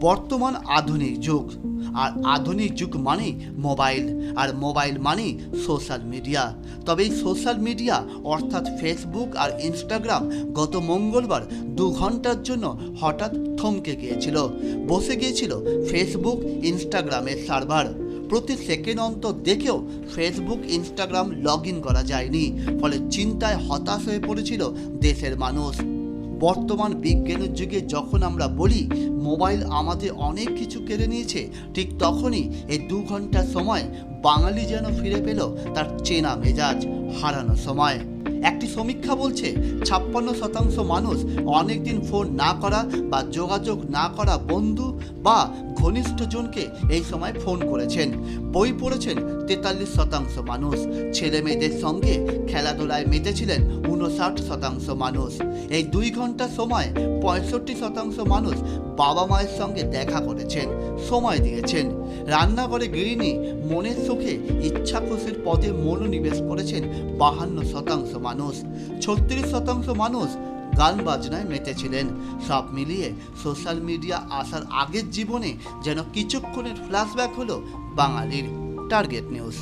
বর্তমান আধুনিক যুগ। আর আধুনিক যুগ মানেই মোবাইল, আর মোবাইল মানেই সোশ্যাল মিডিয়া। তবে এই সোশ্যাল মিডিয়া, অর্থাৎ ফেসবুক আর ইনস্টাগ্রাম, গত মঙ্গলবার দু ঘণ্টার জন্য হঠাৎ থমকে গিয়েছিল। বসে গিয়েছিল ফেসবুক, ইনস্টাগ্রামের সার্ভার। প্রতি সেকেন্ড অন্তর দেখেও ফেসবুক, ইনস্টাগ্রাম লগ করা যায়নি। ফলে চিন্তায় হতাশ হয়ে পড়েছিল দেশের মানুষ। বর্তমান বিজ্ঞানের যুগে যখন আমরা বলি, মোবাইল আমাদের অনেক কিছু কেড়ে নিয়েছে, ঠিক তখনই এই দু ঘণ্টার সময় বাঙালি যেন ফিরে পেল তার চেনা মেজাজ হারানো সময়। একটি সমীক্ষা বলছে ছাপ্পান্ন শতাংশ মানুষ অনেকদিন ফোন না করা বা যোগাযোগ না করা বন্ধু বা ঘনিষ্ঠজনকে এই সময় ফোন করেছেন। বই পড়েছেন তেতাল্লিশ শতাংশ মানুষ। ছেলে মেয়েদের সঙ্গে খেলাধুলায় মেতেছিলেন উনষাট শতাংশ মানুষ। এই দুই ঘণ্টা সময় পঁয়ষট্টি শতাংশ মানুষ বাবা মায়ের সঙ্গে দেখা করেছেন, সময় দিয়েছেন। রান্নাঘরে গৃহিণী মনের সুখে ইচ্ছা খুশির পদে মনোনিবেশ করেছেন বাহান্ন শতাংশ মানুষ। ছত্রিশ শতাংশ মানুষ গান বাজনায় মেতেছিলেন সব মিলিয়ে সোশ্যাল মিডিয়া আসার আগের জীবনে যেন কিছুক্ষণের ফ্ল্যাশব্যাক হলো বাঙালির টার্গেট নিউজ।